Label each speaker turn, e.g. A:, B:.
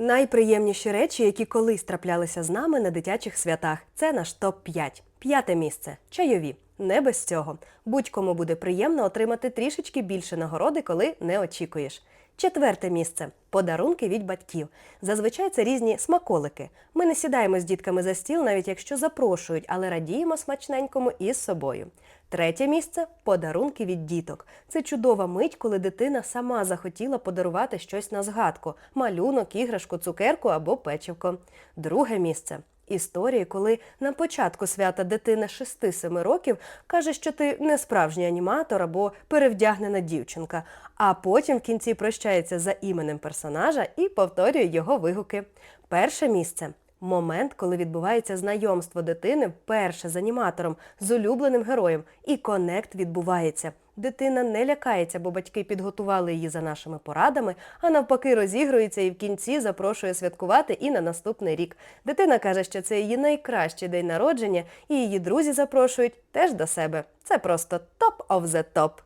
A: Найприємніші речі, які колись траплялися з нами на дитячих святах, це наш топ-5. П'яте місце чайові. Не без цього. Будь-кому буде приємно отримати трішечки більше нагороди, коли не очікуєш. Четверте місце подарунки від батьків. Зазвичай це різні смаколики. Ми не сідаємо з дітками за стіл, навіть якщо запрошують, але радіємо смачненькому із собою. Третє місце подарунки від діток. Це чудова мить, коли дитина сама захотіла подарувати щось на згадку: малюнок, іграшку, цукерку або печивко. Друге місце. Історії, коли на початку свята дитина 6-7 років каже, що ти не справжній аніматор або перевдягнена дівчинка, а потім в кінці прощається за іменем персонажа і повторює його вигуки. Перше місце момент, коли відбувається знайомство дитини вперше з аніматором, з улюбленим героєм, і конект відбувається. Дитина не лякається, бо батьки підготували її за нашими порадами, а навпаки розігрується і в кінці запрошує святкувати і на наступний рік. Дитина каже, що це її найкращий день народження, і її друзі запрошують теж до себе. Це просто топ of the топ.